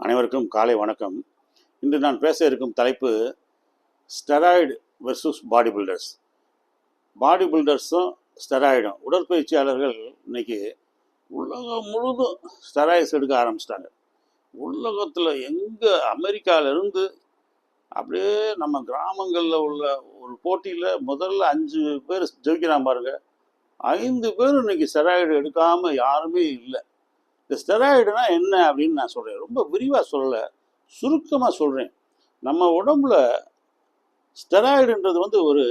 அனைவருக்கும் காலை வணக்கம். இன்று நான் பேச இருக்கும் தலைப்பு steroid versus body builders body பில்டர்ஸும் ஸ்டெராய்டும். உடற்பயிற்சியாளர்கள் இன்னைக்கு உலகம் முழுதும் ஸ்டெராய்ட்ஸ் எடுக்க ஆரம்பிச்சிட்டாங்க. உலகத்தில் எங்கே அமெரிக்காவிலேருந்து அப்படியே நம்ம கிராமங்களில் உள்ள ஒரு போட்டியில் முதல்ல அஞ்சு பேர் ஜெயிக்கிறான் பாருங்க. ஐந்து பேர் இன்னைக்கு ஸ்டெராய்டு எடுக்காமல் யாருமே இல்லை. இந்த ஸ்டெராய்டுனா என்ன அப்படின்னு நான் சொல்கிறேன் ரொம்ப விரிவாக சொல்லலை சுருக்கமாக சொல்கிறேன் நம்ம உடம்புல ஸ்டெராய்டுன்றது வந்து ஒரு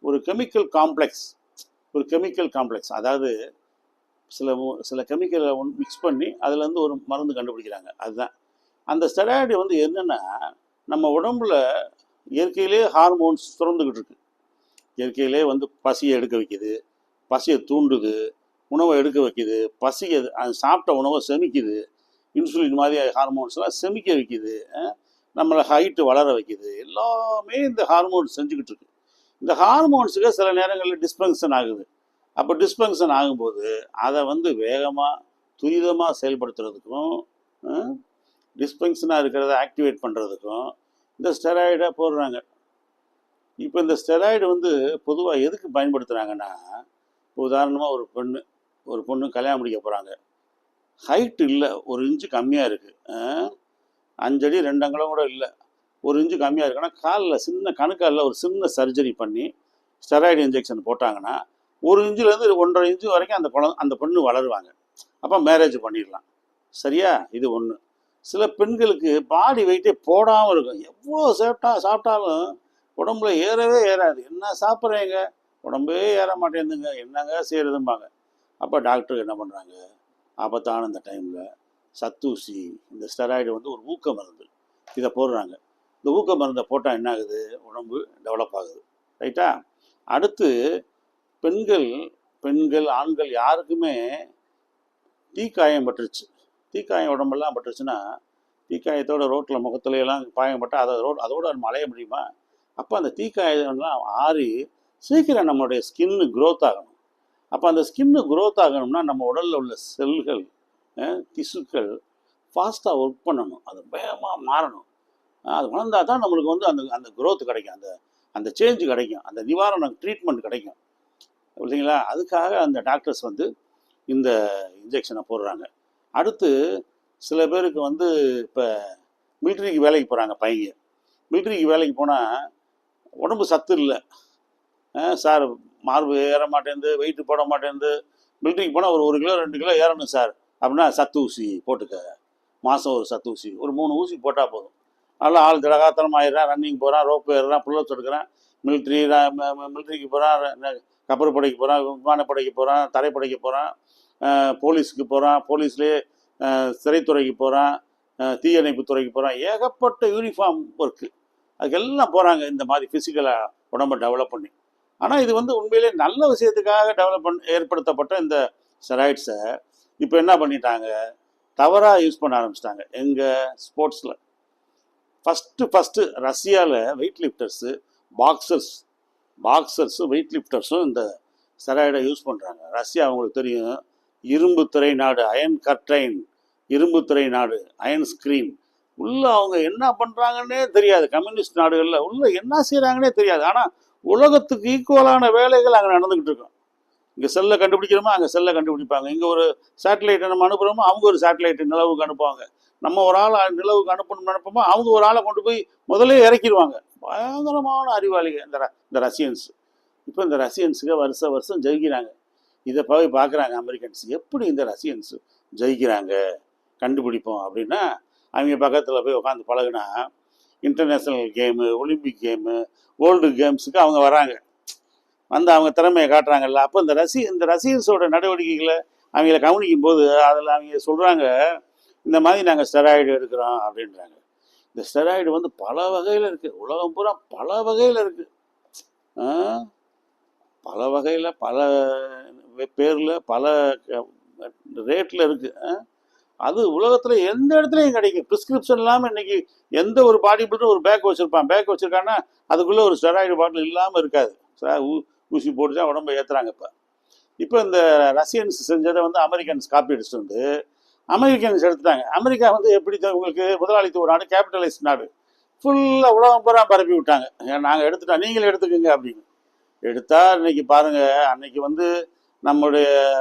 ஒரு கெமிக்கல் காம்ப்ளெக்ஸ் ஒரு கெமிக்கல் காம்ப்ளெக்ஸ் அதாவது சில சில கெமிக்கலை மிக்ஸ் பண்ணி அதுலேருந்து ஒரு மருந்து கண்டுபிடிக்கிறாங்க. அதுதான். அந்த ஸ்டெராய்டு வந்து என்னென்னா நம்ம உடம்புல இயற்கையிலே ஹார்மோன்ஸ் சுரந்துக்கிட்டு இருக்கு. இயற்கையிலே வந்து பசியை எடுக்க வைக்குது பசியை தூண்டுது உணவை எடுக்க வைக்குது பசிக்குது அது சாப்பிட்ட உணவை செமிக்குது இன்சுலின் மாதிரி ஹார்மோன்ஸ்லாம் செமிக்க வைக்குது நம்மளை ஹைட்டு வளர வைக்குது. எல்லாமே இந்த ஹார்மோன்ஸ் செஞ்சுக்கிட்டு இருக்கு. இந்த ஹார்மோன்ஸுக்கு சில நேரங்களில் டிஸ்பங்ஷன் ஆகுது. அப்போ டிஸ்பங்ஷன் ஆகும்போது அதை வந்து வேகமாக துரிதமாக செயல்படுத்துறதுக்கும் டிஸ்பங்ஷனாக இருக்கிறத ஆக்டிவேட் பண்ணுறதுக்கும் இந்த ஸ்டெராய்டை போடுறாங்க. இப்போ இந்த ஸ்டெராய்டு வந்து பொதுவாக எதுக்கு பயன்படுத்துகிறாங்கன்னா உதாரணமாக ஒரு பெண்ணு ஒரு பொண்ணு கல்யாணம் முடிக்க போகிறாங்க ஹைட் இல்லை ஒரு இன்ச்சு கம்மியாக இருக்குது அஞ்சடி ரெண்டு அங்கலம் கூட இல்லை. ஒரு இன்ச்சு கம்மியாக இருக்குன்னா காலில் சின்ன கணுக்காலில் ஒரு சின்ன சர்ஜரி பண்ணி ஸ்டெராய்டு இன்ஜெக்ஷன் போட்டாங்கன்னா ஒரு இன்ச்சுலேருந்து ஒன்றரை இன்ச்சு வரைக்கும் அந்த குழந்தை அந்த பொண்ணு வளருவாங்க. அப்போ மேரேஜ் பண்ணிடலாம். சரியா? இது ஒன்று சில பெண்களுக்கு பாடி வெயிட்டே போடாமல் இருக்கும். எவ்வளோ சாப்பிட்டா சாப்பிட்டாலும் உடம்புல ஏறவே ஏறாது. என்ன சாப்பிட்றீங்க? உடம்பே ஏற மாட்டேங்குதுங்க. என்னங்க செய்கிறதும்பாங்க அப்போ டாக்டர் என்ன பண்ணுறாங்க ஆபத்தான இந்த டைமில் சத்தூசி இந்த ஸ்டெராய்டு வந்து ஒரு ஊக்க மருந்து. இதை போடுறாங்க. இந்த ஊக்க மருந்தை போட்டால் என்ன ஆகுது? உடம்பு டெவலப் ஆகுது. ரைட்டா அடுத்து பெண்கள் பெண்கள் ஆண்கள் யாருக்குமே தீக்காயம் பட்டுருச்சு. தீக்காயம் உடம்பெல்லாம் பட்டுருச்சுன்னா தீக்காயத்தோட ரோட்டில் முகத்துல எல்லாம் காயம் பட்டால் அதை ரோட் அதோட நம்ம அலைய முடியுமா? அப்போ அந்த தீக்காயம்லாம் ஆறி சீக்கிரம் நம்மளுடைய ஸ்கின்னு க்ரோத் ஆகணும். அப்போ அந்த ஸ்கின்னு க்ரோத் ஆகணும்னா நம்ம உடலில் உள்ள செல்கள் திசுக்கள் ஃபாஸ்ட்டாக ஒர்க் பண்ணணும். அது வேகமாக மாறணும். அது வளர்ந்தால் தான் நம்மளுக்கு வந்து அந்த அந்த குரோத் கிடைக்கும். அந்த அந்த சேஞ்ச் கிடைக்கும். அந்த நிவாரணம் ட்ரீட்மெண்ட் கிடைக்கும். இல்லைங்களா அதுக்காக அந்த டாக்டர்ஸ் வந்து இந்த இன்ஜெக்ஷனை போடுறாங்க. அடுத்து சில பேருக்கு வந்து இப்போ மிலிட்ரிக்கு வேலைக்கு போகிறாங்க பையங்க மிலிட்ரிக்கு வேலைக்கு போனால் உடம்பு சத்து இல்லை. சார் மார்பு ஏற மாட்டேங்குது வெயிட் போட மாட்டேங்குது. மிலிட்ரிக்கு போனால் ஒரு ஒரு கிலோ ரெண்டு கிலோ ஏறணும் சார் அப்படின்னா சத்து ஊசி போட்டுக்க மாதம் ஒரு சத்து ஊசி. ஒரு மூணு ஊசி போட்டால் போதும். நல்லா ஆள் திடகாத்திரம் ஆயிடுறான் ரன்னிங் போகிறான் ரோப்பு ஏறுறான் புல்லப்ஸ் எடுக்கிறான். மிலிட்ரி மிலிட்ரிக்கு போகிறான் கப்பற்படைக்கு போகிறான் விமானப்படைக்கு போகிறான் தரைப்படைக்கு போகிறான் போலீஸுக்கு போகிறான் போலீஸ்லேயே சிறைத்துறைக்கு போகிறான் தீயணைப்பு துறைக்கு போகிறான் ஏகப்பட்ட யூனிஃபார்ம் ஒர்க்கு அதுக்கெல்லாம் போகிறாங்க இந்த மாதிரி ஃபிசிக்கலாக உடம்பை டெவலப் பண்ணி. ஆனால் இது வந்து உண்மையிலே நல்ல விஷயத்துக்காக டெவலப் பண் ஏற்படுத்தப்பட்ட இந்த ஸ்டெராய்ட்ஸை இப்போ என்ன பண்ணிட்டாங்க? தவறாக யூஸ் பண்ண ஆரம்பிச்சிட்டாங்க. எங்கள் ஸ்போர்ட்ஸில் ஃபஸ்ட்டு ஃபஸ்ட்டு ரஷ்யாவில் வெயிட் லிஃப்டர்ஸு பாக்ஸர்ஸ் பாக்ஸர்ஸும் வெயிட் லிஃப்டர்ஸும் இந்த ஸ்டெராய்டை யூஸ் பண்ணுறாங்க ரஷ்யா அவங்களுக்கு தெரியும். இரும்பு திரை நாடு அயன் கர்டைன் இரும்பு திரை நாடு அயன் ஸ்க்ரீன் உள்ளே அவங்க என்ன பண்ணுறாங்கன்னே தெரியாது. கம்யூனிஸ்ட் நாடுகளில் உள்ளே என்ன செய்கிறாங்கன்னே தெரியாது. ஆனால் உலகத்துக்கு ஈக்குவலான வேலைகள் அங்கே நடந்துக்கிட்டு இருக்கும். இங்கே செல்லை கண்டுபிடிக்கிறோமோ அங்கே செல்லை கண்டுபிடிப்பாங்க. இங்கே ஒரு சேட்டலைட்டை நம்ம அனுப்புகிறோமோ அவங்க ஒரு சேட்டலைட்டை நிலவுக்கு அனுப்புவாங்க. நம்ம ஒரு ஆள் நிலவுக்கு அனுப்பணும்னு நினைப்போமோ அவங்க ஒரு ஆளை கொண்டு போய் முதல்ல இறக்கிடுவாங்க. பயங்கரமான அறிவாளிகள். இந்த ர- இந்த ரஷ்யன்ஸ் இப்போ இந்த ரஷ்யன்ஸுக்கு வருஷ வருஷம் ஜெயிக்கிறாங்க. இதை போய் பார்க்குறாங்க அமெரிக்கன்ஸ். எப்படி இந்த ரஷ்யன்ஸ் ஜெயிக்கிறாங்க? கண்டுபிடிப்போம் அப்படின்னா அவங்க பக்கத்தில் போய் உட்காந்து பழகுனா international game Olympic game world கேம்ஸுக்கு அவங்க வராங்க. வந்து அவங்க திறமையை காட்டுறாங்கல்ல. அப்போ இந்த ரசி இந்த ரசிகர்ஸோட நடவடிக்கைகளை அவங்கள கவனிக்கும் போது அதில் அவங்க சொல்கிறாங்க இந்த மாதிரி நாங்கள் ஸ்டெராய்டு எடுக்கிறோம் அப்படின்றாங்க. இந்த ஸ்டெராய்டு வந்து பல வகையில் இருக்குது உலகம் பூரா பல வகையில் இருக்குது பல வகையில் பல பேரில் பல ரேட்டில் இருக்குது அது உலகத்தில் எந்த இடத்துலையும் கிடைக்கும் ப்ரிஸ்கிரிப்ஷன் இல்லாமல் இன்றைக்கி எந்த ஒரு பாடி பில்டரும் ஒரு பேக் வச்சுருப்பான். பேக் வச்சுருக்கான்னா அதுக்குள்ளே ஒரு ஸ்டெராய்டு பாட்டில் இல்லாமல் இருக்காது. ஊ- ஊசி போட்டு தான் உடம்பை ஏற்றுறாங்க இப்போ. இப்போ இந்த ரஷ்யன்ஸ் செஞ்சதை வந்து அமெரிக்கன்ஸ் காப்பி அடிச்சுட்டு வந்து அமெரிக்கன்ஸ் எடுத்துட்டாங்க. அமெரிக்கா வந்து எப்படி உங்களுக்கு முதலாளித்துவ நாடு கேபிட்டலிஸ்ட் நாடு. ஃபுல்லாக உலகம் பூரா பரப்பி விட்டாங்க. நாங்கள் எடுத்துட்டோம் நீங்களும் எடுத்துக்கோங்க அப்படின்னு. எடுத்தால் இன்னைக்கு பாருங்கள் அன்னைக்கு வந்து நம்முடைய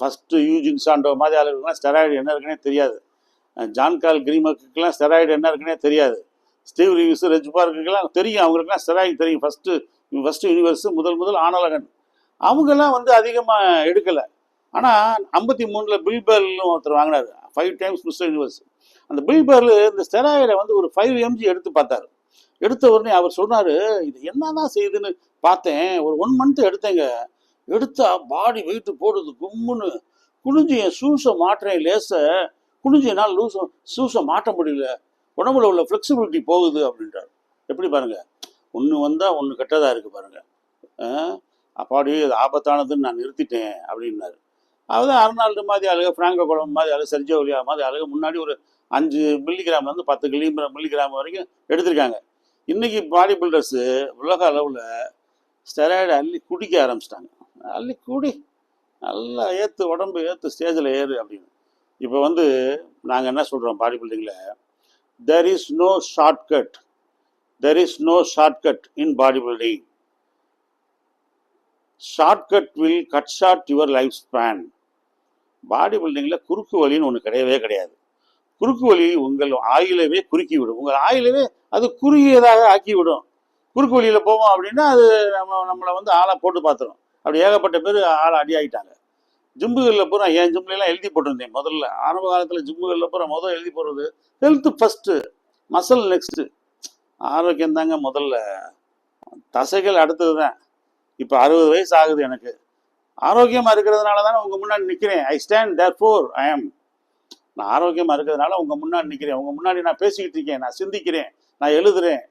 ஃபஸ்ட்டு யூஜின் சாண்டோ மாதிரி ஆளுகளுக்குலாம் ஸ்டெராய்டு என்ன இருக்குன்னே தெரியாது. ஜான்கால் கிரீமக்குலாம் ஸ்டெராய்டு என்ன இருக்குன்னே தெரியாது. ஸ்டீவ் ரிவ்யூஸ் ரெஜ் பார்க்குக்கெல்லாம் தெரியும். அவங்களுக்குலாம் ஸ்டெராய்டு தெரியும். ஃபஸ்ட்டு ஃபஸ்ட்டு யூனிவர்ஸ் முதல் முதல் ஆனலகன் அவங்கெல்லாம் வந்து அதிகமாக எடுக்கலை. ஆனால் ஐம்பத்தி மூணில் பில்பர்ல்னு ஒருத்தர் வாங்கினார். ஃபைவ் டைம்ஸ் மிஸ்டர் யூனிவர்ஸ் அந்த பில்பர்ல இந்த ஸ்டெராய்டை வந்து ஒரு ஃபைவ் எம்ஜி எடுத்து பார்த்தாரு. எடுத்த உடனே அவர் சொன்னார் இது என்னதான் செய்யுதுன்னு பார்த்தேன். ஒரு ஒன் மந்த் எடுத்தேங்க. எடுத்தா பாடி வெயிட்டு போடுது கும்முன்னு குனிஞ்சு என் சூஸை மாட்டுறேன் லேச. குனிஞ்சு என்னால் லூசம் சூஸை மாட்ட முடியல. உடம்புல உள்ள ஃப்ளெக்சிபிலிட்டி போகுது அப்படின்றார். எப்படி பாருங்க? ஒன்று வந்தால் ஒன்று கெட்டதாக இருக்குது பாருங்க. அஹ் அப்பாடி இது ஆபத்தானதுன்னு நான் நிறுத்திட்டேன் அப்படின்னாரு. அதுதான் அருணால்டு மாதிரி அழகு ஃப்ராங்கோ குழம்பு மாதிரி அழகு சர்ஜோ ஒலியா மாதிரி அழகு. முன்னாடி ஒரு அஞ்சு மில்லிகிராம்லேருந்து பத்து கிலி மில்லிகிராம் வரைக்கும் எடுத்திருக்காங்க. இன்றைக்கி பாடி பில்டர்ஸு உலக அளவில் ஸ்டெராய்டு அள்ளி குடிக்க ஆரம்பிச்சிட்டாங்க. அள்ளி கூடி. நல்லா ஏற்று உடம்பு ஏற்று ஸ்டேஜில் ஏறு அப்படின்னு. இப்போ வந்து நாங்கள் என்ன சொல்கிறோம் பாடி பில்டிங்கில் there is no shortcut there is no shortcut in body building shortcut will cut short your life span body பில்டிங்கில் குறுக்கு வழின்னு ஒன்று கிடையவே கிடையாது. குறுக்கு வழி உங்கள் ஆயுளவே குறுக்கி விடும் உங்கள் ஆயுளவே அது குறுகியதாக ஆக்கி விடும் குறுக்கு வழியில் போவோம் அப்படின்னா அது நம்ம நம்மளை வந்து ஆளை போட்டு பார்த்துரும். அப்படி ஏகப்பட்ட பேர் ஆள் அடி ஆகிட்டாங்க ஜிம்முகளில் பூரா என் ஜிம்லாம் எழுதி போட்டிருந்தேன் முதல்ல? ஆரம்ப காலத்தில் ஜிம்முகளில் பூரா முதல் எழுதி போடுறது ஹெல்த்து ஃபஸ்ட்டு மசல் நெக்ஸ்ட்டு ஆரோக்கியம் தாங்க முதல்ல. தசைகள் அடுத்தது தான் இப்போ அறுபது வயசு ஆகுது எனக்கு. ஆரோக்கியமாக இருக்கிறதுனால தானே உங்கள் முன்னாடி நிற்கிறேன் ஐ ஸ்டாண்ட் தேர் ஃபோர் ஐ ஆம் நான் ஆரோக்கியமாக இருக்கிறதுனால உங்கள் முன்னாடி நிற்கிறேன் உங்கள் முன்னாடி நான் பேசிக்கிட்டு இருக்கேன். நான் சிந்திக்கிறேன். நான் எழுதுறேன்.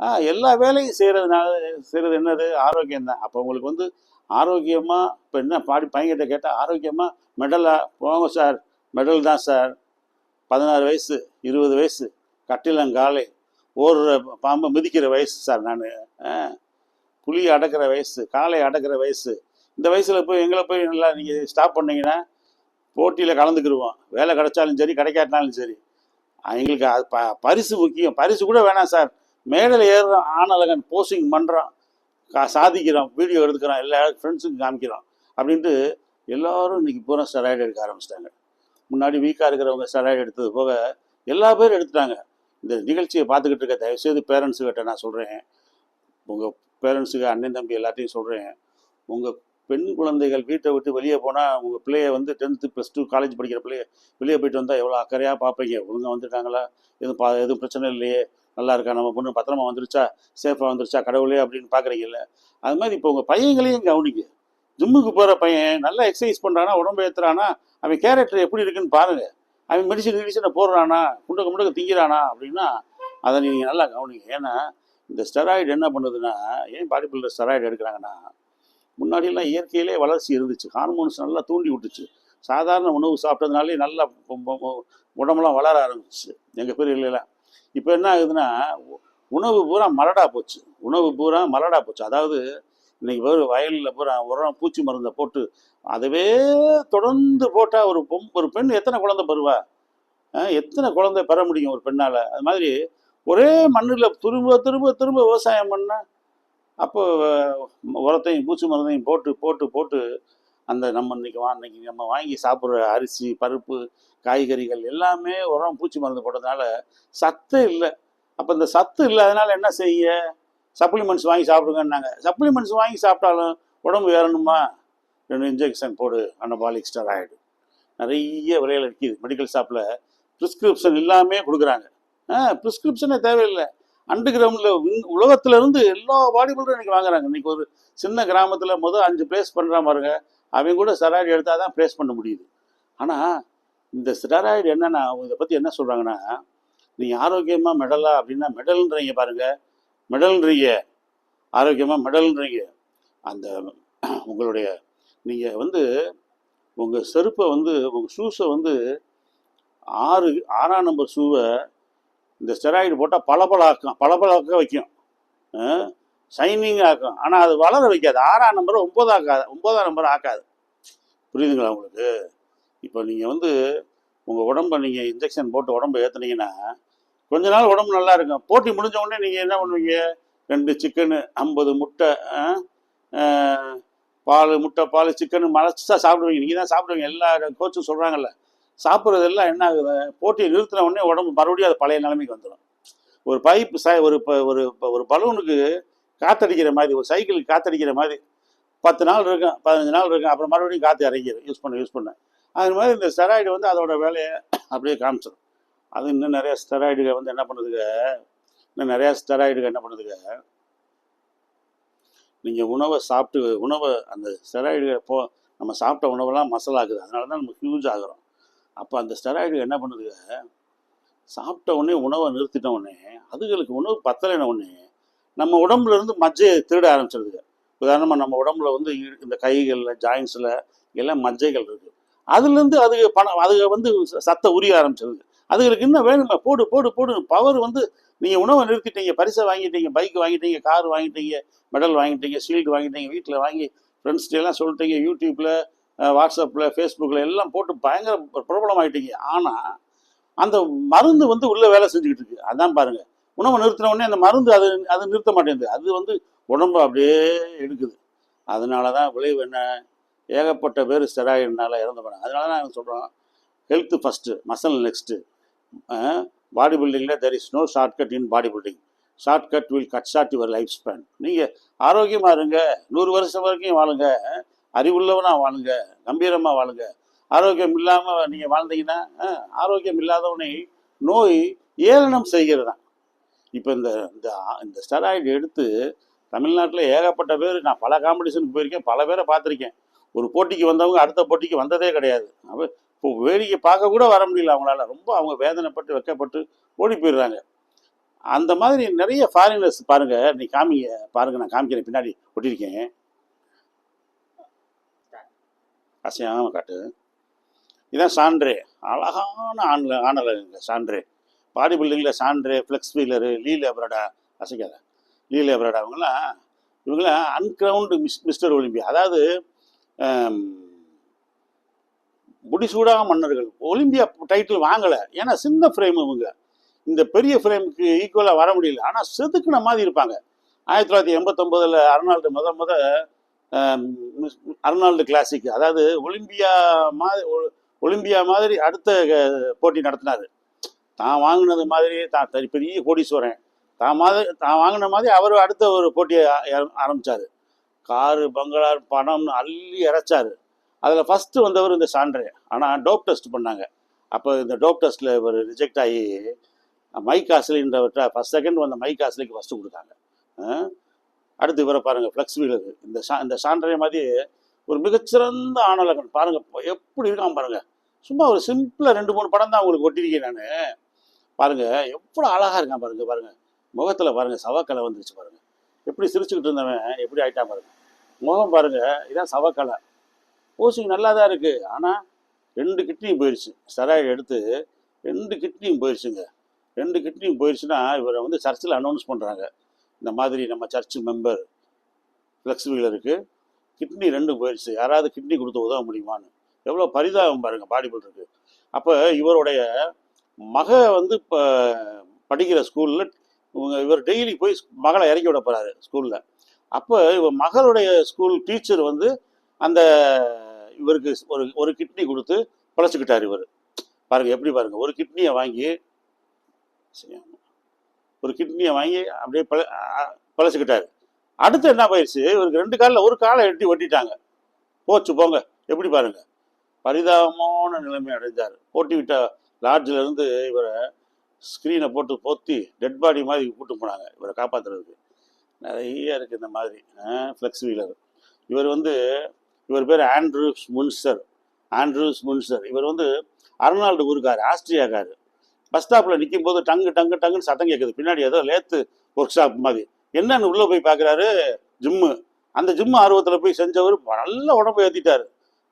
ஆ எல்லா வேலையும் செய்கிறதுனால செய்கிறது என்னது? ஆரோக்கியம் தான் அப்போ உங்களுக்கு வந்து ஆரோக்கியமாக இப்போ என்ன பாடி பையன்கிட்ட கேட்டால் ஆரோக்கியமாக மெடலா போங்க சார் மெடல் தான் சார். பதினாறு வயசு இருபது வயசு கட்டிலங்காலை ஓடுற பாம்பை மிதிக்கிற வயசு சார் நான். புலி அடக்கிற வயசு காலை அடக்கிற வயசு. இந்த வயசில் போய் எங்களை போய் நல்லா நீங்கள் ஸ்டாப் பண்ணீங்கன்னா போட்டியில் கலந்துக்கிடுவோம் வேலை கிடைச்சாலும் சரி கிடைக்காட்டினாலும் சரி. எங்களுக்கு அது ப பரிசு முக்கியம். பரிசு கூட வேணாம் சார். மேடையில் ஏறுறோம் ஆனலகன் போஸ்டிங் பண்ணுறோம் சாதிக்கிறோம் வீடியோ எடுத்துக்கிறோம் எல்லா ஃப்ரெண்ட்ஸுக்கும் காமிக்கிறோம் அப்படின்ட்டு எல்லாரும் இன்னைக்கு பூரா ஸ்டெராய்டு எடுக்க ஆரம்பிச்சிட்டாங்க. முன்னாடி வீக்காக இருக்கிறவங்க ஸ்டெராய்டு எடுத்தது போக எல்லா பேரும் எடுத்துட்டாங்க. இந்த நிகழ்ச்சியை பார்த்துக்கிட்டு இருக்க தயவுசெய்து பேரண்ட்ஸுக்கிட்ட நான் சொல்கிறேன் உங்கள் பேரண்ட்ஸுக்கு அண்ணன் தம்பி எல்லாத்தையும் சொல்கிறேன் உங்கள் பெண் குழந்தைகள் வீட்டை விட்டு வெளியே போனால் உங்கள் பிள்ளைய வந்து டென்த்து ப்ளஸ் டூ காலேஜ் படிக்கிற பிள்ளைய வெளியே போயிட்டு வந்தால் எவ்வளோ அக்கறையாக பார்ப்பீங்க? ஒழுங்காக வந்துட்டாங்களா? எதுவும் பா எதுவும் பிரச்சனை இல்லையே? நல்லா இருக்கா நம்ம பொண்ணு பத்திரமா வந்துருச்சா? சேஃபாக வந்துருச்சா? கடவுளே அப்படின்னு பார்க்குறீங்கல்ல அது மாதிரி இப்போ உங்கள் பையங்களையும் கவனிங்க. ஜிம்முக்கு போகிற பையன் நல்லா எக்ஸசைஸ் பண்ணுறானா உடம்பு ஏற்றுறானா அவன் கேரக்டர் எப்படி இருக்குன்னு பாருங்கள் அவன் மெடிசன் மெடிசனை போடுறானா குண்டக்க முண்டக்க திங்கிறானா அப்படின்னா அதை நீங்கள் நல்லா கவனிங்க. ஏன்னா இந்த ஸ்டெராய்டு என்ன பண்ணுதுன்னா ஏன் பாடி பில்டர் ஸ்டெராய்டு எடுக்கிறாங்கன்னா முன்னாடியெல்லாம் இயற்கையிலே வளர்ச்சி இருந்துச்சு. ஹார்மோன்ஸ் நல்லா தூண்டி விட்டுச்சு. சாதாரண உணவு சாப்பிட்டதுனாலே நல்லா உடம்புலாம் வளர ஆரம்பிச்சு எங்கள் பேர் இப்போ என்ன ஆகுதுன்னா உ- உணவு பூரா மலடா போச்சு. உணவு பூரா மலடா போச்சு. அதாவது இன்னைக்கு வெறும் வயலில் பூரா உரம் பூச்சி மருந்தை போட்டு அதுவே தொடர்ந்து போட்டால் ஒரு பொம் ஒரு பெண் எத்தனை குழந்தை பெறுவா? எத்தனை குழந்தை பெற முடியும் ஒரு பெண்ணால்? அது மாதிரி ஒரே மண்ணில் திரும்ப திரும்ப திரும்ப விவசாயம் பண்ணால் அப்போ உரத்தையும் பூச்சி மருந்தையும் போட்டு போட்டு போட்டு அந்த நம்ம இன்னைக்கு வா இன்னைக்கு நம்ம வாங்கி சாப்பிட்ற அரிசி பருப்பு காய்கறிகள் எல்லாமே உரம் பூச்சி மருந்து போட்டதுனால சத்து இல்லை. அப்போ இந்த சத்து இல்லாதனால என்ன செய்ய? சப்ளிமெண்ட்ஸ் வாங்கி சாப்பிடுங்கன்னாங்க. சப்ளிமெண்ட்ஸ் வாங்கி சாப்பிட்டாலும் உடம்பு ஏறணுமா ரெண்டு இன்ஜெக்ஷன் போடு அனபாலிக் ஸ்டெராய்டு நிறைய விலையில் இருக்குது மெடிக்கல் ஷாப்பில் ப்ரிஸ்கிரிப்ஷன் இல்லாமே கொடுக்குறாங்க. ஆ ப்ரிஸ்கிரிப்ஷனே தேவையில்லை. அண்டு கிரவுண்டில் உலகத்துலேருந்து எல்லா பாடி பில்டரும் இன்னைக்கு வாங்குறாங்க. இன்றைக்கி ஒரு சின்ன கிராமத்தில் முதல் அஞ்சு பிளேஸ் பண்ணுறா பாருங்க. அவங்க கூட சராடி எடுத்தால் தான் ப்ளேஸ் பண்ண முடியுது. ஆனால் இந்த ஸ்டெராய்டு என்னன்னா இதை பற்றி என்ன சொல்கிறாங்கன்னா நீங்கள் ஆரோக்கியமாக மெடலா அப்படின்னா மெடல்ன்றீங்க பாருங்க. மெடல்ன்றீங்க. ஆரோக்கியமாக மெடல்ன்றீங்க. அந்த உங்களுடைய நீங்கள் வந்து உங்கள் செருப்பை வந்து உங்கள் ஷூஸை வந்து ஆறு ஆறாம் நம்பர் ஷூவை இந்த ஸ்டெராய்டு போட்டால் பளபள ஆக்கும் வைக்கும். ஷைனிங் ஆக்கும் ஆனால் அது வளர வைக்காது. ஆறாம் நம்பரை ஆக்காது ஒன்பதாம் நம்பர் ஆக்காது. புரியுதுங்களா உங்களுக்கு? இப்போ நீங்கள் வந்து உங்கள் உடம்பை நீங்கள் இன்ஜெக்ஷன் போட்டு உடம்பு ஏற்றுனீங்கன்னா கொஞ்ச நாள் உடம்பு நல்லா இருக்கும். போட்டி முடிஞ்ச உடனே நீங்கள் என்ன பண்ணுவீங்க? ரெண்டு சிக்கனு ஐம்பது முட்டை பால் முட்டை பால் சிக்கனு மலைச்சா சாப்பிடுவீங்க. நீங்கள் தான் சாப்பிடுவீங்க. எல்லா கோச்சும் சொல்கிறாங்கல்ல சாப்பிட்றதெல்லாம் என்ன ஆகுது? போட்டியை நிறுத்தின உடனே உடம்பு மறுபடியும் அது பழைய நிலைமைக்கு வந்துடும் ஒரு பைப்பு ச ஒரு ஒரு ப- ஒரு பலூனுக்கு காத்தடிக்கிற மாதிரி ஒரு சைக்கிளுக்கு காத்தடிக்கிற மாதிரி பத்து நாள் இருக்கும் பதினஞ்சு நாள் இருக்கும். அப்புறம் மறுபடியும் காற்று இறங்கிடும் யூஸ் பண்ண யூஸ் பண்ண. அது மாதிரி இந்த ஸ்டெராய்டு வந்து அதோட வேலையை அப்படியே காமிச்சிடும் அது இன்னும் நிறைய ஸ்டெராய்டுகள் வந்து என்ன பண்ணுதுங்க? இன்னும் நிறைய ஸ்டெராய்டுகள் என்ன பண்ணுதுங்க? நீங்கள் உணவை சாப்பிட்டு உணவை அந்த ஸ்டெராய்டுகள் போ நம்ம சாப்பிட்ட உணவெல்லாம் மசல் ஆகுது. அதனால தான் நம்ம ஹியூஜ் ஆகிறோம். அப்போ அந்த ஸ்டெராய்டு என்ன பண்ணுதுங்க? சாப்பிட்ட உடனே உணவை நிறுத்திட்ட உடனே அதுகளுக்கு உணவு பத்தலைன உடனே நம்ம உடம்புல இருந்து மஜ்ஜையை திருட ஆரம்பிச்சிருதுங்க. உதாரணமாக நம்ம உடம்புல வந்து இந்த கைகளில் ஜாயின்ஸில் எல்லாம் மஜ்ஜைகள் இருக்குது அதுலேருந்து அது பணம் அதுக வந்து ச- உரிய ஆரம்பிச்சது. அதுகளுக்கு இன்னும் வேணுமே போடு போடு போடு பவர் வந்து நீங்கள் உணவை நிறுத்திட்டீங்க பரிசை வாங்கிட்டீங்க பைக் வாங்கிட்டீங்க கார் வாங்கிட்டீங்க மெடல் வாங்கிட்டீங்க ஷீல்டு வாங்கிட்டீங்க வீட்டில் வாங்கி ஃப்ரெண்ட்ஸ்டெல்லாம் எல்லாம் சொல்லிட்டீங்க யூடியூப்பில் வாட்ஸ்அப்பில் ஃபேஸ்புக்கில் எல்லாம் போட்டு பயங்கர பிரபலம் ஆகிட்டீங்க ஆனால் அந்த மருந்து வந்து உள்ளே வேலை செஞ்சுக்கிட்டு இருக்கு. அதான் பாருங்கள் உணவை நிறுத்தின உடனே அந்த மருந்து அது அது நிறுத்த மாட்டேங்குது. அது வந்து உடம்பு அப்படியே எடுக்குது. அதனால தான் விளைவு என்ன? ஏகப்பட்ட பேர் ஸ்டெராய்டினால் இறந்து போனாங்க அதனால தான் சொல்கிறோம் health first muscle next body பில்டிங்கில் there is no shortcut in body building shortcut will cut short your life span நீங்கள் ஆரோக்கியமாக இருங்க நூறு வருஷம் வரைக்கும் வாழுங்க அறிவுள்ளவனாக வாழுங்க கம்பீரமாக வாழுங்க. ஆரோக்கியம் இல்லாமல் நீங்கள் வாழ்ந்தீங்கன்னா ஆரோக்கியம் இல்லாதவனை நோய் ஏளனம் செய்கிறது தான். இப்போ இந்த இந்த இந்த ஸ்டெராய்டு எடுத்து தமிழ்நாட்டில் ஏகப்பட்ட பேர் நான் பல காம்படிஷனுக்கு போயிருக்கேன் பல பேரை பார்த்துருக்கேன். ஒரு போட்டிக்கு வந்தவங்க அடுத்த போட்டிக்கு வந்ததே கிடையாது. அவ இப்போ வேடிக்கை பார்க்க கூட வர முடியல அவங்களால. ரொம்ப அவங்க வேதனைப்பட்டு வெக்கப்பட்டு ஓடி போயிடுறாங்க. அந்த மாதிரி நிறைய ஃபாரினர்ஸ் பாருங்க நீ காமிங்க பாருங்க நான் காமிக்கிறேன் பின்னாடி ஒட்டியிருக்கேன். அசையாம காட்டு. இதான் சான்றே. அழகான ஆண்ல ஆணலங்க சான்றே. பாடி பில்டிங்கில் சான்றே ஃப்ளெக்ஸ் வீலரு லீ லேபரடா அசைக்காத லீ லேபரடா இவங்களாம் இவங்களாம் அன்கிரவுண்டு மிஸ் மிஸ்டர் ஒலிம்பியா. அதாவது முடிசூடாக மன்னர்கள். ஒலிம்பியா டைட்டில் வாங்கலை. ஏன்னா சின்ன ஃப்ரேம் இவங்க. இந்த பெரிய ஃப்ரேமுக்கு ஈக்குவலாக வர முடியல. ஆனால் செதுக்குன மாதிரி இருப்பாங்க. ஆயிரத்தி தொள்ளாயிரத்தி எண்பத்தொம்பதில் அர்னால்டு முத முத மிஸ்- அர்னால்டு கிளாசிக் அதாவது ஒலிம்பியா மாதிரி ஒலிம்பியா மாதிரி அடுத்த போட்டி நடத்தினார். தான் வாங்கினது மாதிரி தான் தனி பெரிய கோடீஸ்வரன். தான் மாதிரி தான் வாங்கின மாதிரி அவர் அடுத்த ஒரு போட்டியை ஆரம்பித்தார் காரு பங்களா பணம்னு அள்ளி இறைச்சாரு. அதில் ஃபஸ்ட்டு வந்தவர் இந்த சான்றே. ஆனால் டோப் டெஸ்ட் பண்ணாங்க. அப்போ இந்த டோப் டெஸ்ட்டில் இவர் ரிஜெக்ட் ஆகி மைக் ஆஸ்லின்றவர்கிட்ட ஃபஸ்ட் செகண்ட் வந்த மைக் ஆஸ்லிக்கு ஃபஸ்ட்டு கொடுத்தாங்க. அடுத்து இவரை பாருங்கள் ஃப்ளெக்ஸ் வீலர் இந்த சா இந்த சான்றே மாதிரி ஒரு மிகச்சிறந்த ஆணலகன் பாருங்கள் எப்படி இருக்கான் பாருங்கள் சும்மா ஒரு சிம்பிளாக ரெண்டு மூணு படம் தான் உங்களுக்கு ஒட்டிருக்கேன் நான். பாருங்கள் எவ்வளோ அழகாக இருக்கான் பாருங்கள் பாருங்கள் முகத்தில் பாருங்கள் சவக்கலை வந்துருச்சு பாருங்கள் எப்படி சிரிச்சுக்கிட்டு இருந்தவன் எப்படி ஆயிட்டான் பாருங்க. முகம் பாருங்க இதான் சவக்கலை. ஊசிக்கு நல்லா தான் இருக்கு ஆனால் ரெண்டு கிட்னியும் போயிடுச்சு ஸ்டெராய்டு எடுத்து ரெண்டு கிட்னியும் போயிடுச்சுங்க ரெண்டு கிட்னியும் போயிடுச்சுன்னா இவரை வந்து சர்ச்சில் அனௌன்ஸ் பண்ணுறாங்க இந்த மாதிரி நம்ம சர்ச் மெம்பர் ஃப்ளெக்சிபிள் இருக்குது கிட்னி ரெண்டு போயிடுச்சு யாராவது கிட்னி கொடுத்து உதவ முடியுமான்னு. எவ்வளோ பரிதாபம் பாருங்கள் பாடி பில்டருக்கு அப்போ இவருடைய மக வந்து இப்போ படிக்கிற ஸ்கூலில் இவங்க இவர் டெய்லி போய் மகளை இறக்கி விட போகிறாரு ஸ்கூலில் அப்போ இவர் மகளுடைய ஸ்கூல் டீச்சர் வந்து அந்த இவருக்கு ஒரு ஒரு கிட்னி கொடுத்து பிழைச்சிக்கிட்டார் இவர். பாருங்க எப்படி பாருங்க. ஒரு கிட்னியை வாங்கி ஒரு கிட்னியை வாங்கி அப்படியே பிழை அ- பிழைச்சிக்கிட்டாரு. அடுத்து என்ன போயிடுச்சு இவருக்கு ரெண்டு காலில் ஒரு காலை எட்டி ஒட்டிட்டாங்க. போச்சு போங்க. எப்படி பாருங்க? பரிதாபமான நிலைமை அடைஞ்சார் போட்டி விட்ட லாட்ஜில் இருந்து இவரை ஸ்க்ரீனை போட்டு பொத்தி டெட் பாடி மாதிரி கூட்டு போனாங்க. இவரை காப்பாற்றுறதுக்கு நிறைய இருக்குது இந்த மாதிரி. ஃப்ளெக்ஸ் வீலர் இவர் வந்து இவர் பேர் ஆண்ட்ரூஸ் முன்சர் ஆண்ட்ரூஸ் முன்சர் இவர் வந்து அர்னால்டு ஊருக்கார் ஆஸ்திரியாக்கார். பஸ் ஸ்டாப்பில் நிற்கும் போது டங்கு டங்கு டங்குன்னு சத்தம் கேட்குது பின்னாடி ஏதோ லேத்து ஒர்க் ஷாப் மாதிரி. என்னன்னு உள்ளே போய் பார்க்குறாரு ஜிம்மு. அந்த ஜிம்மு ஆர்வத்தில் போய் செஞ்சவர் நல்ல உடம்பு ஏற்றிட்டாரு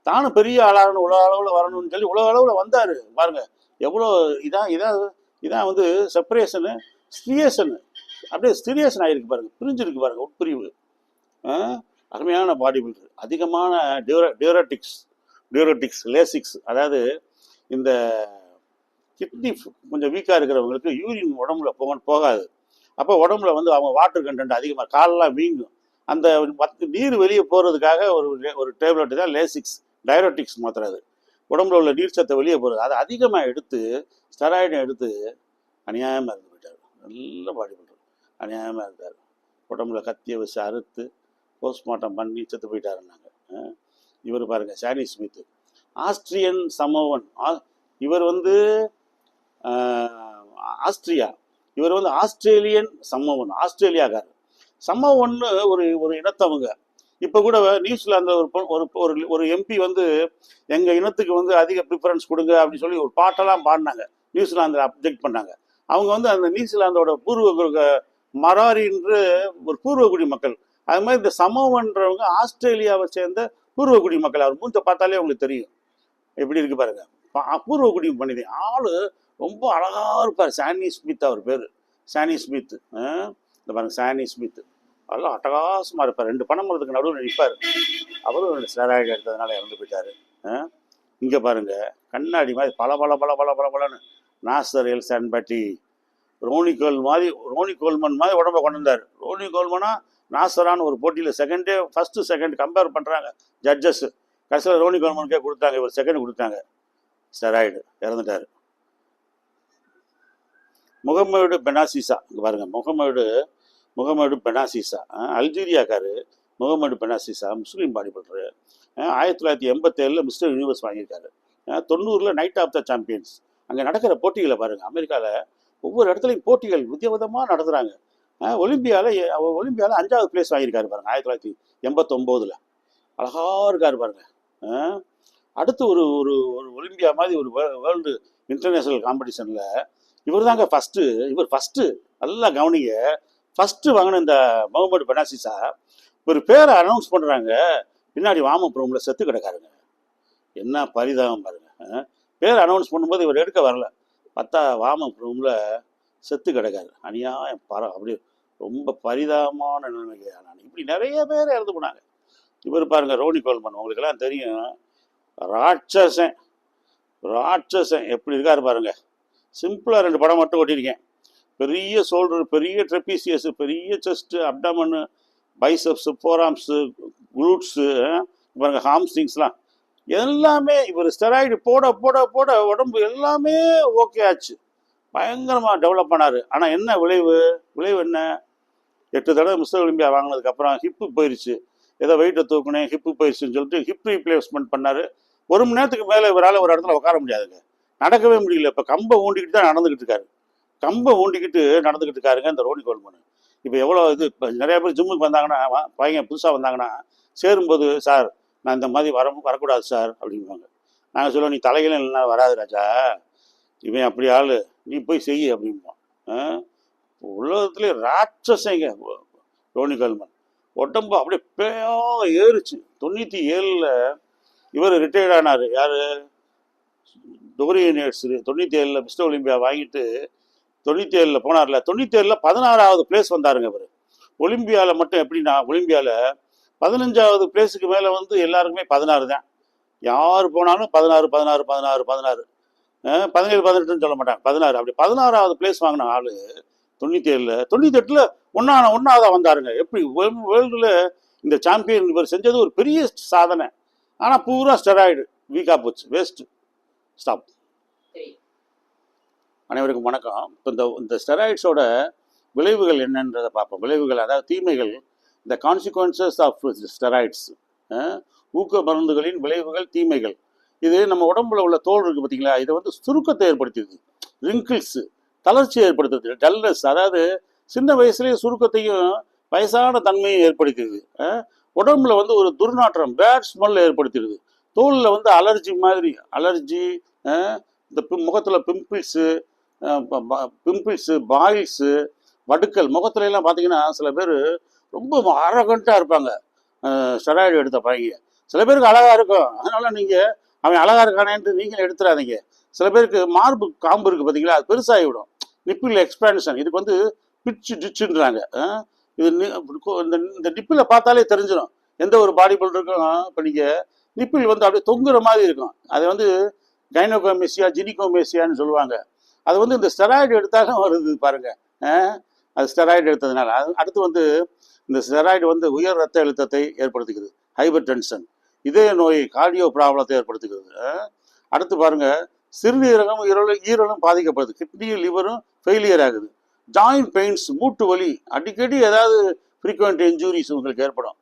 தானும் பெரிய ஆளாகணும் உலக அளவில் வரணும்னு சொல்லி உலக அளவில் வந்தார். பாருங்கள் எவ்வளோ இதான் இதான் இதான் வந்து செப்பரேஷனு ஸ்டிரியேஷனு அப்படியே ஸ்டிரியேஷன் ஆகிருக்கு பாருங்க. பிரிஞ்சிருக்கு பாருங்க உட்பிரிவு. அருமையான பாடி பில்டர் அதிகமான டியூரா டியூரட்டிக்ஸ் டியூரோட்டிக்ஸ் லேசிக்ஸ் அதாவது இந்த கிட்னி கொஞ்சம் வீக்காக இருக்கிறவங்களுக்கு யூரின் உடம்புல போக போகாது. அப்போ உடம்புல வந்து அவங்க வாட்டர் கண்டென்ட் அதிகமாக காலெலாம் வீங்கும். அந்த பத்து நீர் வெளியே போகிறதுக்காக ஒரு ஒரு டேப்லெட் தான் லேசிக்ஸ் டயரோட்டிக்ஸ் மாத்திரை அது உடம்புல உள்ள நீர் சத்தை வெளியே போகிறது அதை அதிகமாக எடுத்து ஸ்டெராய்டை எடுத்து அநியாயமாக இருந்து போயிட்டார். நல்ல பாடி பண்ணுறாரு அநியாயமாக இருந்தார். உடம்புல கத்தியை வச்சு அறுத்து போஸ்ட்மார்ட்டம் பண்ணி செத்து போயிட்டாருன்னாங்க இவர் பாருங்கள் சானி ஸ்மித் ஆஸ்ட்ரியன் சமோவன். இவர் வந்து ஆஹ், ஆஸ்ட்ரியா. இவர் வந்து ஆஸ்திரேலியன் சம்மவன் ஆஸ்திரேலியாக்காரர். சம்மவன்னு ஒரு ஒரு இனத்தவங்க. இப்போ கூட நியூசிலாந்தில் ஒரு ஒரு ஒரு ஒரு எம்பி வந்து எங்கள் இனத்துக்கு வந்து அதிக ப்ரிஃபரன்ஸ் கொடுங்க அப்படின்னு சொல்லி ஒரு பாட்டெல்லாம் பாடினாங்க. நியூசிலாந்தில் அப்ஜெக்ட் பண்ணாங்க. அவங்க வந்து அந்த நியூசிலாந்தோட பூர்வ மராரி என்று ஒரு பூர்வகுடி மக்கள். அது மாதிரி இந்த சமோவன்றவங்க ஆஸ்திரேலியாவை சேர்ந்த பூர்வகுடி மக்கள். அவர் மூஞ்ச பார்த்தாலே உங்களுக்கு தெரியும். எப்படி இருக்கு பாருங்க. பா- பூர்வகுடி மனிதன். ஆளு ரொம்ப அழகாக இருப்பார். சானி ஸ்மித் அவர் பேர். Sunny Smith. ஆ? இந்த பாருங்க சானி ஸ்மித். அதெல்லாம் அட்டகாசமாக இருப்பார். ரெண்டு பணம் மரத்துக்கு நடுவில் நிற்பார் அவரும் ஸ்டெராய்டு எடுத்ததுனால இறந்து போயிட்டாரு. இங்கே பாருங்க கண்ணாடி மாதிரி பல பல பல பல பல பலன்னு Nasser El Sonbaty Ronnie Cole மாதிரி ரோனி கோல்மன் மாதிரி உடம்ப கொண்டு வந்தார். ரோனி கோல்மனா நாசரான்னு ஒரு போட்டியில் செகண்டே ஃபர்ஸ்ட் செகண்ட் கம்பேர் பண்ணுறாங்க ஜட்ஜஸ் கடைசியில் ரோனி கோல்மனுக்கே கொடுத்தாங்க இவர் செகண்ட் கொடுத்தாங்க. ஸ்டெராய்டு இறந்துட்டார். முகமது பெனாசிசா இங்கே பாருங்க முகமது முகமது பெனாசிசா அல்ஜீரியாக்காரு முகமது பெனாசிசா முஸ்லீம் பாடி ஆயிரத்தி தொள்ளாயிரத்தி எண்பத்தேழில் மிஸ்டர் யூனிவர்ஸ் வாங்கியிருக்காரு. தொண்ணூறில் நைட் ஆஃப் த சாம்பியன்ஸ் அங்கே நடக்கிற போட்டிகளை பாருங்க அமெரிக்காவில் ஒவ்வொரு இடத்துலையும் போட்டிகள் விதவிதமாக நடத்துகிறாங்க ஒலிம்பியாவில் ஒலிம்பியாவில் அஞ்சாவது பிளேஸ் வாங்கியிருக்காரு பாருங்க ஆயிரத்தி தொள்ளாயிரத்தி எண்பத்தொம்போதில். அழகா இருக்கார் பாருங்க. அடுத்து ஒரு ஒரு ஒரு ஒலிம்பியா மாதிரி ஒரு வேர்ல்டு இன்டர்நேஷ்னல் காம்படிஷனில் இவர் தாங்க ஃபஸ்ட்டு இவர் ஃபஸ்ட்டு நல்லா கவனிங்க. ஃபஸ்ட்டு வாங்கின இந்த முகமது பெனாசிசா ஒரு பேரை அனௌன்ஸ் பண்ணுறாங்க பின்னாடி வாமப் ரூமில் செத்து கிடக்காருங்க. என்ன பரிதாபம் பாருங்க பேர் அனௌன்ஸ் பண்ணும்போது இவர் எடுக்க வரல. பார்த்தா வாமப் ரூமில் செத்து கிடக்காரு. அநியாயம் பர அப்படி ரொம்ப பரிதாபமான நிலைமைக்கு நான் இப்படி நிறைய பேர் இறந்து போனாங்க. இவர் பாருங்கள் ரோனி கோல்மன் உங்களுக்கெல்லாம் தெரியும். ராட்சசன். ராட்சசன். எப்படி இருக்காரு பாருங்கள் சிம்பிளாக ரெண்டு படம் மட்டும் ஓட்டியிருக்கேன் பெரிய சோல்டர் பெரிய ட்ரெப்பீசியஸ் பெரிய செஸ்ட்டு அப்டமனு பைசப்ஸு ஃபோராம்ஸு குளூட்ஸு பாருங்க ஹாம்ஸ்டிங்ஸ்லாம் எல்லாமே இவர் ஸ்டெராய்டு போட போட போட உடம்பு எல்லாமே ஓகே ஆச்சு. பயங்கரமாக டெவலப் பண்ணார். ஆனால் என்ன விளைவு? விளைவு என்ன? எட்டு தடவை மிஸ்டர் ஒலிம்பியா வாங்கினதுக்கப்புறம் ஹிப்பு போயிடுச்சு ஏதோ வெயிட்டை தூக்குனேன் ஹிப்பு போயிடுச்சுன்னு சொல்லிட்டு ஹிப் ரீப்ளேஸ்மெண்ட் பண்ணார். ஒரு மணி நேரத்துக்கு மேலே இவரால் ஒரு இடத்துல உட்கார முடியாதுங்க. நடக்கவே முடியல. இப்போ கம்பை ஊண்டிக்கிட்டு தான் நடந்துக்கிட்டு இருக்காரு. கம்பை ஊண்டிக்கிட்டு நடந்துக்கிட்டு இருக்காருங்க இந்த ரோனி கோல்மன். இப்போ எவ்வளோ இது இப்போ நிறைய பேர் ஜிம்முக்கு வந்தாங்கன்னா பையன் புதுசாக வந்தாங்கன்னா சேரும்போது சார் நான் இந்த மாதிரி வர வரக்கூடாது சார் அப்படிங்குவாங்க நாங்கள் சொல்லுவோம் நீ தலைகள் இல்லைனா வராது ராஜா. இவன் அப்படி ஆளு. நீ போய் செய் அப்படிம்போம் ஆ? ராட்சசங்க. Ronnie Kalman. உடம்பு அப்படியே பேயோ ஏறுச்சு. தொண்ணூற்றி ஏழில் இவர் ரிட்டையர்ட் ஆனார். யார்? டோரி யூனிவர்ஸ் தொண்ணூற்றி ஏழில் மிஸ்டர் ஒலிம்பியா வாங்கிட்டு தொண்ணூற்றி ஏழில் போனார்ல. தொண்ணூற்றி ஏழில் பதினாறாவது பிளேஸ் வந்தாருங்க இவர். ஒலிம்பியாவில் மட்டும் எப்படின்னா ஒலிம்பியாவில் பதினஞ்சாவது பிளேஸுக்கு மேலே வந்து எல்லாருக்குமே பதினாறு தான். யார் போனாலும் பதினாறு பதினாறு பதினாறு பதினாறு. பதினேழு பதினெட்டுன்னு சொல்ல மாட்டாங்க. பதினாறு. அப்படி பதினாறாவது பிளேஸ் வாங்கின ஆள் தொண்ணூற்றி ஏழில் தொண்ணூற்றி எட்டில் ஒன்றா ஒன்றாவதாக வந்தாருங்க. எப்படி வேர்ல்டில் இந்த சாம்பியன் இவர் செஞ்சது ஒரு பெரிய சாதனை. ஆனால் பூரா ஸ்டெராய்டு வீக்காக போச்சு. வேஸ்ட்டு ஸ்டாப் அனைவருக்கும் வணக்கம். இப்போ இந்த இந்த ஸ்டெராய்ட்ஸோட விளைவுகள் என்னன்றதை பார்ப்போம். விளைவுகள் அதாவது தீமைகள் இந்த கான்சிக்வன்சஸ் ஆஃப் ஸ்டெராய்ட்ஸ் ஊக்க மருந்துகளின் விளைவுகள் தீமைகள். இது நம்ம உடம்புல உள்ள தோல் இருக்குது பார்த்தீங்களா இதை வந்து சுருக்கத்தை ஏற்படுத்தியது ரிங்கிள்ஸு தளர்ச்சி ஏற்படுத்துது. டல்னஸ் அதாவது சின்ன வயசுலேயே சுருக்கத்தையும் வயசான தன்மையும் ஏற்படுத்தியது உடம்புல வந்து ஒரு துர்நாற்றம் பேட் ஸ்மெல் ஏற்படுத்திடுது. தோலில் வந்து அலர்ஜி மாதிரி அலர்ஜி இந்த முகத்தில் முகத்துல பிம்பிள்ஸு பிம்பிள்ஸு பாயில்ஸு வடுக்கல் முகத்துல எல்லாம் பார்த்தீங்கன்னா சில பேர் ரொம்ப அரகண்ட்டாக இருப்பாங்க. ஸ்டெராய்டு எடுத்த பையங்க சில பேருக்கு அழகாக இருக்கும். அதனால் நீங்கள் அவன் அழகாக இருக்கானேன்ட்டு நீங்களும் எடுத்துடாதீங்க சில பேருக்கு மார்பு காம்பு இருக்குது பார்த்தீங்களா அது பெருசாகி விடும் நிப்பில் எக்ஸ்பேன்ஷன் இதுக்கு வந்து பிச்சு டிச்சுன்றாங்க இது இந்த இந்த நிப்பில் பார்த்தாலே தெரிஞ்சிடும் எந்த ஒரு பாடி பில்டருக்கும் இப்போ நீங்கள் நிப்பில் வந்து அப்படியே தொங்குற மாதிரி இருக்கும். அது வந்து கைனோகோமேசியா ஜினிகோமேசியான்னு சொல்லுவாங்க. அது வந்து இந்த ஸ்டெராய்டு எடுத்தாலும் வருது பாருங்கள் அது ஸ்டெராய்டு எடுத்ததுனால. அது அடுத்து வந்து இந்த ஸ்டெராய்டு வந்து உயர் ரத்த அழுத்தத்தை ஏற்படுத்துகிறது ஹைபர் டென்ஷன் இதய நோய் கார்டியோ ப்ராப்ளத்தை ஏற்படுத்துகிறது அடுத்து பாருங்க சிறுநீரகம் ஈரலும் ஈரலும் பாதிக்கப்படுது. கிட்னியும் லிவரும் ஃபெயிலியர் ஆகுது. ஜாயிண்ட் பெயின்ஸ் மூட்டு வலி அடிக்கடி ஏதாவது ஃப்ரீக்வெண்ட் இன்ஜூரிஸ் உங்களுக்கு ஏற்படும்.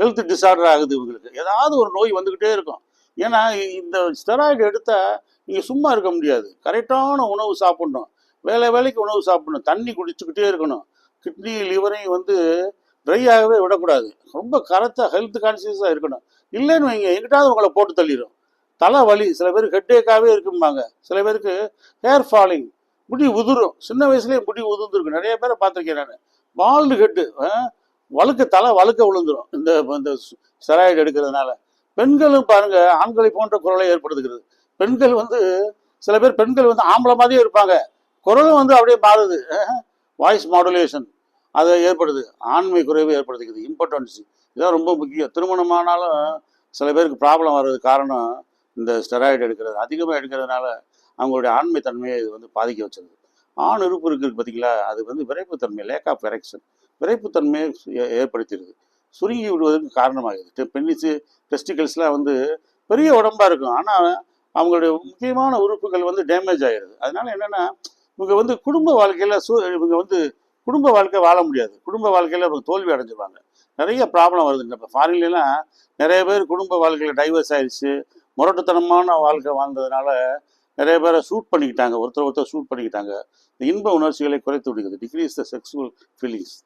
ஹெல்த் டிசார்டர் ஆகுது இவங்களுக்கு. ஏதாவது ஒரு நோய் வந்துக்கிட்டே இருக்கும். ஏன்னா இந்த ஸ்டெராய்டு எடுத்தால் நீங்கள் சும்மா இருக்க முடியாது. கரெக்டான உணவு சாப்பிட்ணும். வேலை வேலைக்கு உணவு சாப்பிடணும். தண்ணி குடிச்சுக்கிட்டே இருக்கணும். கிட்னி லிவரையும் வந்து ட்ரை ஆகவே விடக்கூடாது. ரொம்ப கரெக்டாக ஹெல்த் கான்சியஸாக இருக்கணும். இல்லைன்னு வைங்க எங்கிட்டாவது உங்களை போட்டு தள்ளிடும் தலை வலி சில பேருக்கு ஹெட்டேக்காகவே இருக்கும்பாங்க. சில பேருக்கு ஹேர் ஃபாலிங் முடி உதிரும். சின்ன வயசுலேயே முடி உதிர்ந்துருக்கு நிறைய பேரை பார்த்துருக்கேன் நான். பால்டு ஹெட்டு வழுக்க தலை வழுக்க விழுந்துரும். இந்த இந்த ஸ்டெராய்டு எடுக்கிறதுனால. பெண்களும் பாருங்க ஆண்களை போன்ற குரலை ஏற்படுத்துகிறது. பெண்கள் வந்து சில பேர் பெண்கள் வந்து ஆம்பளை மாதிரியே இருப்பாங்க. குரலும் வந்து அப்படியே மாறுது. வாய்ஸ் மாடுலேஷன் அதை ஏற்படுது. ஆண்மை குறைவு ஏற்படுத்துகிறது. இம்பார்ட்டன்ஸ் இதான் ரொம்ப முக்கியம். திருமணமானாலும் சில பேருக்கு ப்ராப்ளம் வர்றது காரணம் இந்த ஸ்டெராய்டு எடுக்கிறது. அதிகமாக எடுக்கிறதுனால அவங்களுடைய ஆண்மை தன்மையை இது வந்து பாதிக்க வச்சிருது. ஆண் உறுப்பு இருக்குது பார்த்தீங்களா அது வந்து விரைப்புத்தன்மை லேக் ஆஃப் எரெக்ஷன் விரைப்புத்தன்மையை ஏற்படுத்திடுது. சுருங்கி விடுவதற்கு காரணமாகுது பெண்ணிச்சு டெஸ்டிகல்ஸ்லாம் வந்து பெரிய உடம்பாக இருக்கும். ஆனால் அவங்களுடைய முக்கியமான உறுப்புகள் வந்து டேமேஜ் ஆகிடுது அதனால என்னென்னா இவங்க வந்து குடும்ப வாழ்க்கையில் சூ இவங்க வந்து குடும்ப வாழ்க்கை வாழ முடியாது. குடும்ப வாழ்க்கையில் அவங்க தோல்வி அடைஞ்சிருவாங்க. நிறைய ப்ராப்ளம் வருதுங்க இப்போ ஃபாரின்லாம் நிறைய பேர் குடும்ப வாழ்க்கையில் டைவர்ஸ் ஆயிடுச்சு முரட்டுத்தனமான வாழ்க்கை வாழ்ந்ததுனால நிறைய பேரை ஷூட் பண்ணிக்கிட்டாங்க. ஒருத்தர் ஒருத்தர் ஷூட் பண்ணிக்கிட்டாங்க. இந்த இன்ப உணர்ச்சிகளை குறைத்து விடுகிறது. டிக்ரீஸ் த செக்ஸுவல் ஃபீலிங்ஸ்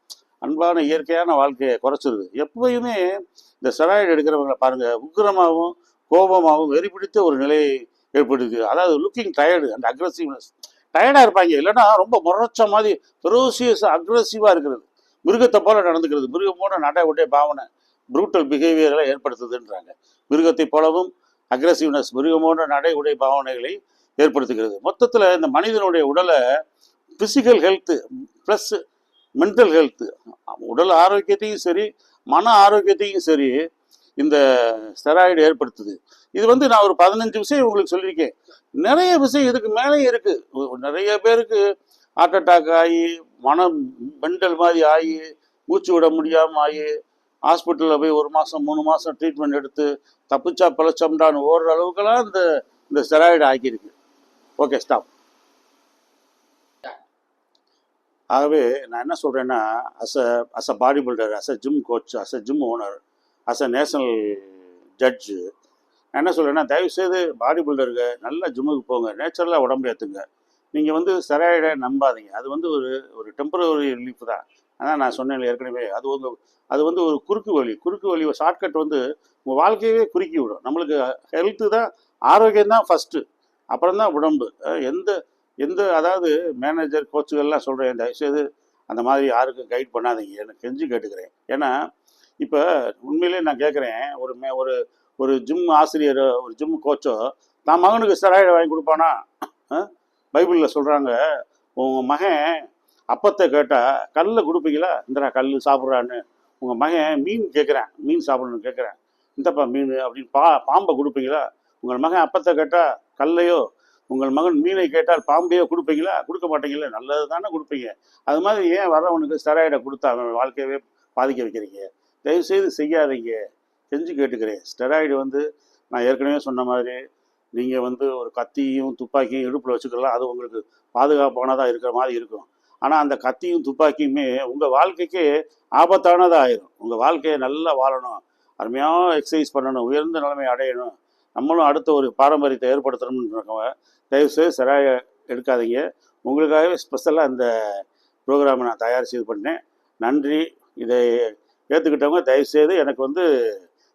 அன்பான இயற்கையான வாழ்க்கையை குறைச்சிருது. எப்பயுமே இந்த ஸ்டெராய்டு எடுக்கிறவங்களை பாருங்க. உக்கிரமாகவும் கோபமாகவும் வெறி பிடித்த ஒரு நிலையை ஏற்படுது. அதாவது லுக்கிங் டயர்டு அண்ட் அக்ரஸிவ்னஸ் டயர்டாக இருப்பாங்க. இல்லைன்னா ரொம்ப முறைச்ச மாதிரி ஃபெரோசியஸ் அக்ரஸிவாக இருக்கிறது. மிருகத்தை போல நடந்துக்கிறது. மிருகம் போல நடை உடைய பாவனை ப்ரூட்டல் பிஹேவியரை ஏற்படுத்துதுன்றாங்க. மிருகத்தை போலவும் அக்ரெசிவ்னஸ் மிருகமோட நடை உடை பாவனைகளை ஏற்படுத்துகிறது. மொத்தத்தில் இந்த மனிதனுடைய உடலை physical health plus mental health உடல் ஆரோக்கியத்தையும் சரி மன ஆரோக்கியத்தையும் சரி இந்த ஸ்டெராய்டு ஏற்படுத்துது. இது வந்து நான் ஒரு பதினஞ்சு விஷயம் உங்களுக்கு சொல்லியிருக்கேன். நிறைய விஷயம் இதுக்கு மேலேயும் இருக்கு. நிறைய பேருக்கு ஹார்ட் அட்டாக் ஆகி மனம் மெண்டல் மாதிரி ஆகி மூச்சு விட முடியாமல் ஆகி ஹாஸ்பிட்டலில் போய் ஒரு மாதம் மூணு மாதம் ட்ரீட்மெண்ட் எடுத்து தப்பிச்சா பிழைச்சோம்டான்னு ஓடுற அளவுக்கெல்லாம் இந்த இந்த ஸ்டெராய்டு ஆக்கியிருக்கு. ஓகே ஸ்டாப் ஆகவே நான் என்ன சொல்கிறேன்னா as a as a body builder as a gym coach as a gym owner as a national judge நான் என்ன சொல்கிறேன்னா தயவுசெய்து பாடி பில்டருக்கு நல்ல ஜிம்முக்கு போங்க. நேச்சுரலாக உடம்பு ஏற்றுங்க நீங்கள் வந்து ஸ்டெராய்டை நம்பாதீங்க. அது வந்து ஒரு ஒரு டெம்பரவரி ரிலீஃப் தான். அதான் நான் சொன்னேன் ஏற்கனவே. அது வந்து அது வந்து ஒரு குறுக்கு வழி குறுக்கு வழி ஷார்ட்கட் வந்து உங்கள் வாழ்க்கையவே குறுக்கி விடும். நம்மளுக்கு ஹெல்த்து தான் ஆரோக்கியம் தான் ஃபஸ்ட்டு அப்புறம் தான் உடம்பு. எந்த எந்த அதாவது மேனேஜர் கோச்சுகள்லாம் சொல்கிறேன் தயவுசெய்து அந்த மாதிரி யாருக்கும் கைட் பண்ணாதீங்க. எனக்கு கெஞ்சி கேட்டுக்கிறேன். ஏன்னா இப்போ உண்மையிலே நான் கேட்குறேன் ஒரு மே ஒரு ஒரு ஜிம் ஆசிரியரோ ஒரு ஜிம் கோச்சோ தான் மகனுக்கு ஸ்டெராய்டு வாங்கி கொடுப்பானா? பைபிளில் சொல்கிறாங்க உங்கள் மகன் அப்பத்தை கேட்டால் கல்லில் கொடுப்பீங்களா? இந்தடா கல் சாப்பிட்றான்னு. உங்கள் மகன் மீன் கேட்குறேன் மீன் சாப்பிடணும்னு கேட்குறேன் இந்தப்பா மீன் அப்படின்னு பா பாம்பை கொடுப்பீங்களா? உங்கள் மகன் அப்பத்தை கேட்டால் கல்லையோ உங்கள் மகன் மீனை கேட்டால் பாம்பையோ கொடுப்பீங்களா? கொடுக்க மாட்டீங்களே நல்லது தானே கொடுப்பீங்க. அது மாதிரி ஏன் வரவனுக்கு ஸ்டெராய்டை கொடுத்தா அவன் வாழ்க்கையவே பாதிக்க வைக்கிறீங்க? தயவுசெய்து செய்யாதீங்க. செஞ்சு கேட்டுக்கிறேன். ஸ்டெராய்டு வந்து நான் ஏற்கனவே சொன்ன மாதிரி நீங்கள் வந்து ஒரு கத்தியும் துப்பாக்கியும் இடுப்பில் வச்சுக்கலாம் அது உங்களுக்கு பாதுகாப்பானதாக இருக்கிற மாதிரி இருக்கும். ஆனால் அந்த கத்தியும் துப்பாக்கியுமே உங்கள் வாழ்க்கைக்கே ஆபத்தானதாக ஆயிரும். உங்கள் வாழ்க்கையை நல்லா வாழணும். அருமையாக எக்ஸசைஸ் பண்ணணும். உயர்ந்த நிலைமை அடையணும். நம்மளும் அடுத்த ஒரு பாரம்பரியத்தை ஏற்படுத்தணும்னு இருக்கவங்க தயவுசெய்து சரியாக எடுக்காதீங்க. உங்களுக்காகவே ஸ்பெஷலாக இந்த ப்ரோக்ராமை நான் தயார் செய்து பண்ணேன் நன்றி. இதை ஏற்றுக்கிட்டவங்க தயவுசெய்து எனக்கு வந்து